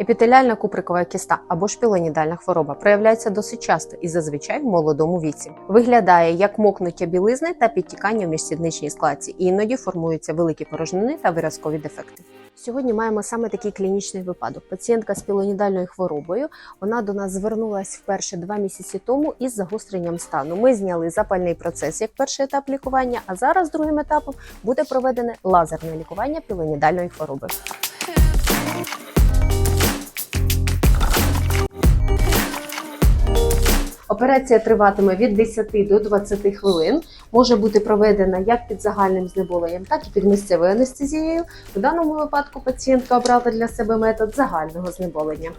Епітеліальна куприкова кіста або ж пілонідальна хвороба проявляється досить часто і зазвичай в молодому віці. Виглядає як мокнуття білизни та підтікання в міжсідничній складці, і іноді формуються великі порожнини та виразкові дефекти. Сьогодні маємо саме такий клінічний випадок. Пацієнтка з пілонідальною хворобою. Вона до нас звернулась вперше два місяці тому із загостренням стану. Ми зняли запальний процес як перший етап лікування, а зараз другим етапом буде проведене лазерне лікування пілонідальної хвороби. Операція триватиме від 10 до 20 хвилин. Може бути проведена як під загальним знеболенням, так і під місцевою анестезією. В даному випадку пацієнтка обрала для себе метод загального знеболення.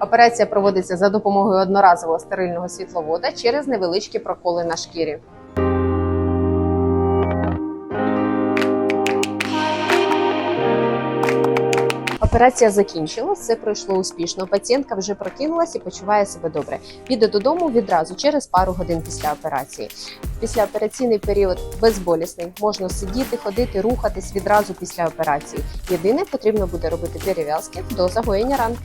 Операція проводиться за допомогою одноразового стерильного світловода через невеличкі проколи на шкірі. Операція закінчилась, все пройшло успішно. Пацієнтка вже прокинулась і почуває себе добре. Піде додому відразу через пару годин після операції. Післяопераційний період безболісний. Можна сидіти, ходити, рухатись відразу після операції. Єдине потрібно буде робити перев'язки до загоєння ран.